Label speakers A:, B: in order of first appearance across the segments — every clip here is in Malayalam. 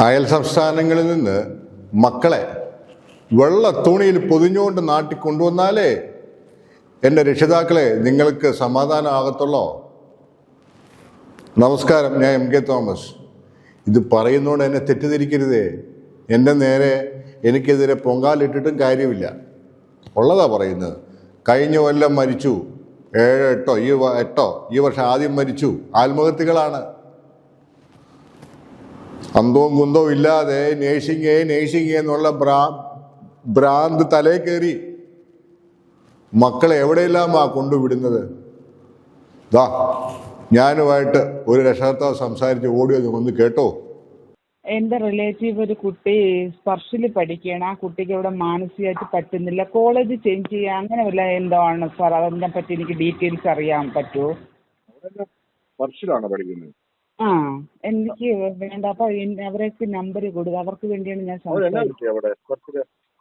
A: അയൽ സംസ്ഥാനങ്ങളിൽ നിന്ന് മക്കളെ വെള്ള തുണിയിൽ പൊതിഞ്ഞുകൊണ്ട് നാട്ടിൽ കൊണ്ടുവന്നാലേ എന്റെ രക്ഷിതാക്കളെ നിങ്ങൾക്ക് സമാധാനമാകത്തുള്ളോ നമസ്കാരം ഞാൻ എം കെ തോമസ്. ഇത് പറയുന്നതുകൊണ്ട് എന്നെ തെറ്റിദ്ധരിക്കരുതേ. എന്റെ നേരെ എനിക്കെതിരെ പൊങ്കാലിട്ടിട്ടും കാര്യമില്ല. ഉള്ളതാ പറയുന്നത്. കഴിഞ്ഞ കൊല്ലം മരിച്ചു. ഏഴ് എട്ടോ ഈ എട്ടോ ഈ വർഷം ആദ്യം മരിച്ചു. ആത്മഹത്യകളാണ്. അന്തവും കുന്തവും ഇല്ലാതെ നേഷിങ്ങേ നേഷിങ്ങേ എന്നുള്ള ബ്രാ ഭ്രാന്ത് തലേ കയറി. മക്കളെ എവിടെയെല്ലാമാ കൊണ്ടുവിടുന്നത്? ദാ ഞാനുമായിട്ട് ഒരു രക്ഷകർത്താവ് സംസാരിച്ച് ഓടിയത് ഒന്ന് കേട്ടോ.
B: എന്റെ റിലേറ്റീവ് ഒരു കുട്ടി സ്പർശിൽ പഠിക്കുകയാണ്. ആ കുട്ടിക്ക് ഇവിടെ മാനസികമായിട്ട് പറ്റുന്നില്ല. കോളേജ് ചേഞ്ച് ചെയ്യുക അങ്ങനെ വല്ല എന്തോ ആണ് സാർ? അതിനെ പറ്റി എനിക്ക് ഡീറ്റെയിൽസ് അറിയാൻ പറ്റുമോ?
C: സ്പർശിലാണോ പഠിക്കുന്നത്?
B: ആ. എനിക്ക് വേണ്ട. അപ്പൊ അവരൊക്കെ നമ്പർ കൊടുക്കുക അവർക്ക് വേണ്ടിയാണ് ഞാൻ സംസാരിക്കുന്നത്
C: അവിടെ.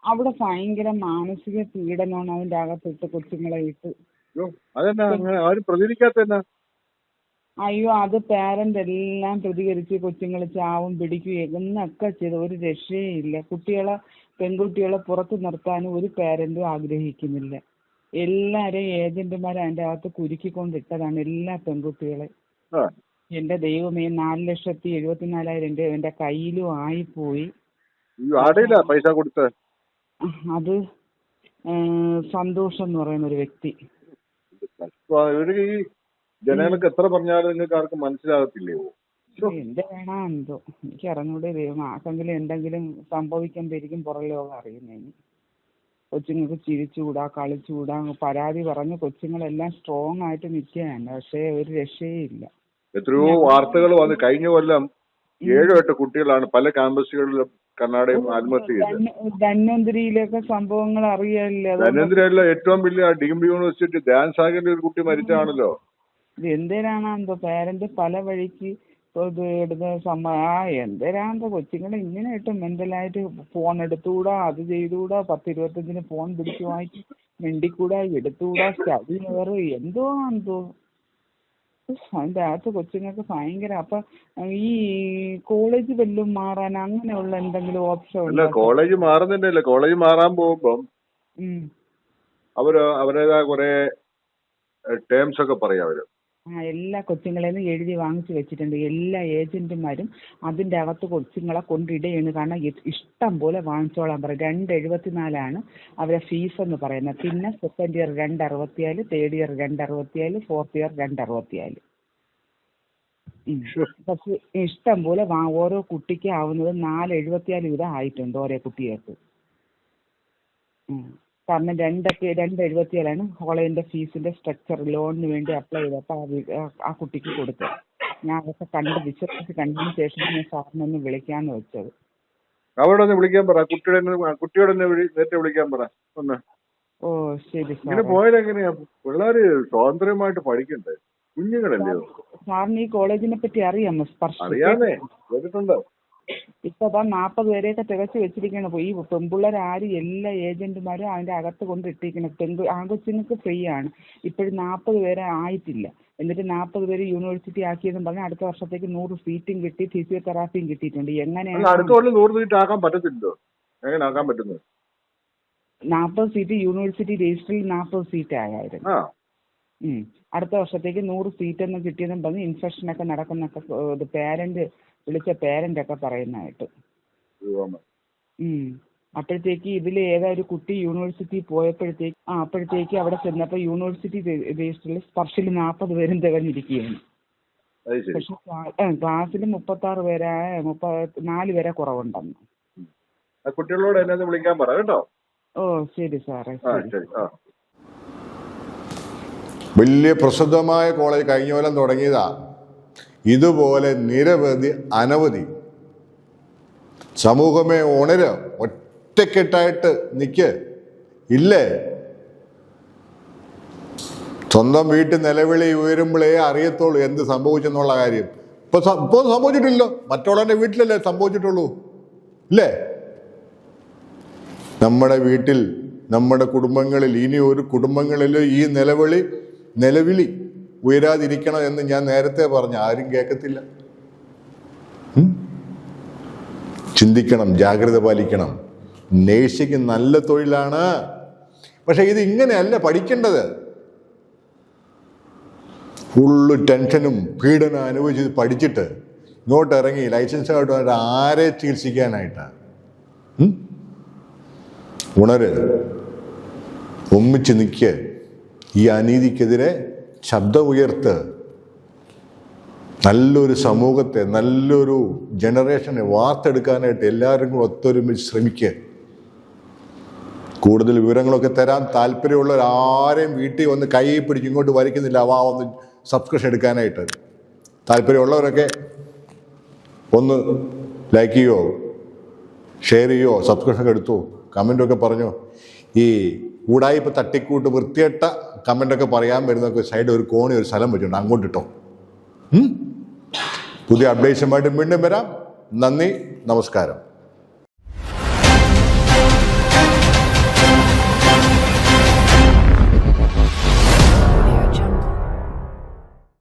B: അവിടെ ഭയങ്കര മാനസിക പീഡനമാണ് അതിന്റെ അകത്തിട്ട് കൊച്ചുങ്ങളെ ഇട്ട്.
C: അയ്യോ
B: അത് പാരന്റ് എല്ലാം പ്രതികരിച്ച് കൊച്ചുങ്ങൾ ചാവും പിടിക്കുകയും എന്നൊക്കെ ചെയ്ത്. ഒരു രക്ഷയില്ല കുട്ടികളെ പെൺകുട്ടികളെ പുറത്തു നിർത്താനും ഒരു പാരന്റും ആഗ്രഹിക്കുന്നില്ല. എല്ലാരെയും ഏജന്റുമാർ അതിന്റെ അകത്ത് കുരുക്കിക്കൊണ്ടിട്ടതാണ് എല്ലാ പെൺകുട്ടികളെ
C: ആ.
B: എന്റെ ദൈവമേ നാല് ലക്ഷത്തി എഴുപത്തിനാലായിരം രൂപ എന്റെ കയ്യിലും ആയിപ്പോയി.
C: പൈസ കൊടുത്ത്?
B: അത് സന്തോഷം എന്ന് പറയുന്ന ഒരു വ്യക്തി.
C: ഈ ജനങ്ങൾക്ക് എത്ര പറഞ്ഞാലും നിങ്ങൾക്ക് ആർക്കും മനസ്സിലാകത്തില്ലയോ
B: എന്റെ വേണോ എന്തോ. എനിക്ക് അറിഞ്ഞൂടെ ദൈവം ആർക്കെങ്കിലും എന്തെങ്കിലും സംഭവിക്കേണ്ടിയിരിക്കും പുറം ലോകം അറിയുന്നതിന് കൊച്ചുങ്ങൾക്ക് ചിരിച്ചുകൂടാ കളിച്ചുകൂടാ പരാതി പറഞ്ഞ് കൊച്ചുങ്ങളെല്ലാം സ്ട്രോങ് ആയിട്ട് നിൽക്കുകയാണ്. പക്ഷേ ഒരു രക്ഷയില്ല
C: എത്രയോ വാർത്തകൾ വന്ന് കഴിഞ്ഞ കൊല്ലം ഏഴോ എട്ട് കുട്ടികളാണ് പല ക്യാമ്പസുകളിലും കർണാടകയിൽ ആത്മഹത്യ ചെയ്തത്.
B: ധന്വന്തിരിയിലൊക്കെ സംഭവങ്ങൾ അറിയാനില്ല ധന്വന്തിരി
C: അല്ല ഏറ്റവും വലിയ ഡിഗ്രി യൂണിവേഴ്സിറ്റി. ധ്യാൻ സാഗറിന്റെ ഒരു കുട്ടി മരിച്ചാണല്ലോ.
B: എന്തിനാണോ എന്തിനാണ് എന്തോ പേരന്റ് പല വഴിക്ക് എടുത്ത സമ്മ ആ എന്തിനാന്തോ കൊച്ചുങ്ങളെ ഇങ്ങനെ ഇട്ട് മെന്റലായിട്ട് ഫോൺ എടുത്തുകൂടാ അത് ചെയ്തുകൂടാ പത്ത് ഇരുപത്തഞ്ചിന് ഫോൺ പിടിച്ചു വാങ്ങിച്ചു മിണ്ടിക്കൂടാ എടുത്തുകൂടാ സ്റ്റഡി വേറെ എന്തോ എന്തോ അതിന്റെ അകത്ത് കൊച്ചുങ്ങൾക്ക് ഭയങ്കര അപ്പൊ ഈ കോളേജ് വല്ലതും മാറാൻ അങ്ങനെയുള്ള എന്തെങ്കിലും ഓപ്ഷൻ
C: അല്ല കോളേജ് മാറുന്നുണ്ടല്ലോ കോളേജ് മാറാൻ പോകുമ്പം
B: ഉം.
C: അവർ അവരുടേതായ കുറെ ടേംസ് ഒക്കെ പറയും അവർ.
B: ആ എല്ലാ കൊച്ചുങ്ങളെയും എഴുതി വാങ്ങിച്ചു വെച്ചിട്ടുണ്ട്. എല്ലാ ഏജന്റുമാരും അതിന്റെ അകത്ത് കൊച്ചുങ്ങളെ കൊണ്ടിടുകയാണ്. കാരണം ഇഷ്ടം പോലെ വാങ്ങിച്ചോളാൻ പറയും. രണ്ട് എഴുപത്തിനാലാണ് അവരെ ഫീസ് എന്ന് പറയുന്നത്. പിന്നെ സെക്കൻഡ് ഇയർ രണ്ട് അറുപത്തിയാൽ തേർഡ് ഇയർ രണ്ട് അറുപത്തിയാൽ ഫോർത്ത് ഇയർ രണ്ട് അറുപത്തിയാൽ. പക്ഷെ ഇഷ്ടം പോലെ ഓരോ കുട്ടിക്ക് ആവുന്നത് നാല് എഴുപത്തിയാൽ വീതം ആയിട്ടുണ്ട് ഓരോ കുട്ടികൾക്ക്. കാരണം രണ്ടൊക്കെ രണ്ട് എഴുപത്തിയേഴാണ് കോളേജിന്റെ ഫീസിന്റെ സ്ട്രക്ചർ ലോണിന് വേണ്ടി അപ്ലൈ ചെയ്തപ്പോൾ ആ ആ- കുട്ടിക്ക് കൊടുത്തത്. ഞാൻ അതൊക്കെ കണ്ട് വിശ്വസിച്ച് കണ്ടതിന് ശേഷം ഞാൻ സാറിനെ ഒന്ന് വിളിക്കാന്ന് വെച്ചത്.
C: അവരോട് ഒന്ന് വിളിക്കാൻ പറ. കുട്ടിയുടെ ഒന്ന് കുട്ടിയോട് വിളി നേരത്തെ വിളിക്കാൻ പറ. ഒന്ന്.
B: ഓ ശരി
C: ഇങ്ങനെ
B: സാർ
C: പോയാൽ എങ്ങനെയാ? പിള്ളേര് സ്വാതന്ത്ര്യമായിട്ട് പഠിക്കണ്ടേ? കുഞ്ഞുങ്ങളല്ലേ
B: സാറിന് ഈ കോളേജിനെ പറ്റി അറിയാമോ? സ്പർശ
C: അറിയാമേ കേട്ടിട്ടുണ്ട്?
B: ഇപ്പൊ അതാ നാപ്പത് പേരെയൊക്കെ തികച്ചു വെച്ചിരിക്കണം ഈ പെൺപിള്ളേർ ആരും എല്ലാ ഏജന്റുമാരും അതിന്റെ അകത്ത് കൊണ്ട് ഇട്ടിരിക്കണം പെൺപു ആൺകൊച്ചുങ്ങൾക്ക് ഫ്രീ ആണ്. ഇപ്പോഴും നാപ്പത് പേരെ ആയിട്ടില്ല. എന്നിട്ട് നാൽപ്പത് പേര് യൂണിവേഴ്സിറ്റി ആക്കിയെന്നും പറഞ്ഞ് അടുത്ത വർഷത്തേക്ക് നൂറ് സീറ്റും കിട്ടി ഫിസിയോതെറാപ്പിയും കിട്ടിയിട്ടുണ്ട്. എങ്ങനെയാണ്
C: അടുത്ത വർഷം നൂറ് സീറ്റ് ആക്കാൻ പറ്റത്തില്ലോ എങ്ങനെ ആക്കാൻ പറ്റുന്നത്?
B: നാൽപ്പത് സീറ്റ് യൂണിവേഴ്സിറ്റി രജിസ്റ്ററിൽ നാൽപ്പത് സീറ്റ് ആയായിരുന്നു. അടുത്ത വർഷത്തേക്ക് നൂറ് സീറ്റ് ഒന്നും കിട്ടിയെന്നും പറഞ്ഞ് ഇൻഫെക്ഷൻ ഒക്കെ ഇത് പേരന്റ് വിളിച്ച പേരന്റ് ഒക്കെ പറയുന്നതായിട്ട്. അപ്പോഴത്തേക്ക് ഇതിൽ ഏതാ ഒരു കുട്ടി യൂണിവേഴ്സിറ്റി പോയപ്പോഴത്തേക്ക് ആ അപ്പോഴത്തേക്ക് അവിടെ ചെന്നപ്പോൾ യൂണിവേഴ്സിറ്റി ബേസ്ഡിൽ സ്പർശിൽ നാൽപ്പത് പേരും തികഞ്ഞിരിക്കുകയാണ്. പക്ഷെ ക്ലാസ്സിൽ മുപ്പത്താറ് പേരായ മുപ്പ നാല് പേരെ കുറവുണ്ടെന്ന്.
C: ആ കുട്ടികളോട് എന്നെ വിളിക്കാൻ പറ കേട്ടോ.
B: ഓ ശരി സാറേ
A: വലിയ പ്രസിദ്ധമായ കോളേജ് കഴിഞ്ഞ കൊല്ലം തുടങ്ങിയതാ. ഇതുപോലെ നിരവധി അനവധി. സമൂഹമേ ഉണര ഒറ്റക്കെട്ടായിട്ട് നിൽക്ക് ഇല്ലേ? സ്വന്തം വീട്ടിൽ നിലവിളി ഉയരുമ്പോഴേ അറിയത്തുള്ളൂ എന്ത് സംഭവിച്ചെന്നുള്ള കാര്യം. ഇപ്പൊ ഇപ്പൊ സംഭവിച്ചിട്ടില്ലല്ലോ മറ്റുള്ളവരുടെ വീട്ടിലല്ലേ സംഭവിച്ചിട്ടുള്ളൂ. ഇല്ലേ? നമ്മുടെ വീട്ടിൽ നമ്മുടെ കുടുംബങ്ങളിൽ ഇനി ഒരു കുടുംബങ്ങളിൽ ഈ നിലവിളി നിലവിളി ഉയരാതിരിക്കണം എന്ന് ഞാൻ നേരത്തെ പറഞ്ഞു ആരും കേൾക്കത്തില്ല. ചിന്തിക്കണം ജാഗ്രത പാലിക്കണം. നേഴ്സിക്ക് നല്ല തൊഴിലാണ്. പക്ഷെ ഇത് ഇങ്ങനെയല്ല പഠിക്കേണ്ടത്. ഫുള്ള് ടെൻഷനും പീഡനം അനുഭവിച്ച് പഠിച്ചിട്ട് ഇങ്ങോട്ട് ഇറങ്ങി ലൈസൻസ് ആയിട്ട് ആരെ ചികിത്സിക്കാനായിട്ടാണ്? ഉണര് ഒന്നിച്ച് നിൽക്കുക ഈ അനീതിക്കെതിരെ ശബ്ദം ഉയർത്ത് നല്ലൊരു സമൂഹത്തെ നല്ലൊരു ജനറേഷനെ വാർത്തെടുക്കാനായിട്ട് എല്ലാവരും കൂടെ ഒത്തൊരുമിച്ച് ശ്രമിക്കുക. കൂടുതൽ വിവരങ്ങളൊക്കെ തരാൻ താല്പര്യമുള്ളവർ ആരെയും വീട്ടിൽ വന്ന് കൈ പിടിച്ച് ഇങ്ങോട്ട് വരയ്ക്കുന്നില്ല അവ ഒന്ന് സബ്സ്ക്രിപ്ഷൻ എടുക്കാനായിട്ട്. താല്പര്യമുള്ളവരൊക്കെ ഒന്ന് ലൈക്ക് ചെയ്യോ ഷെയർ ചെയ്യുമോ സബ്സ്ക്രിപ്ഷൻ എടുത്തോ കമന്റൊക്കെ പറഞ്ഞോ. ഈ ഊടായിപ്പ് തട്ടിക്കൂട്ട് വൃത്തികെട്ട കമന്റൊക്കെ പറയാൻ വരുന്നൊക്കെ സൈഡ് ഒരു കോണി ഒരു സ്ഥലം വെച്ചിട്ടുണ്ട്. അങ്ങോട്ട് ഇട്ടോ. ഉം? പുതിയ അപ്ഡേഷനുമായിട്ട് വീണ്ടും വരാം. നന്ദി നമസ്കാരം.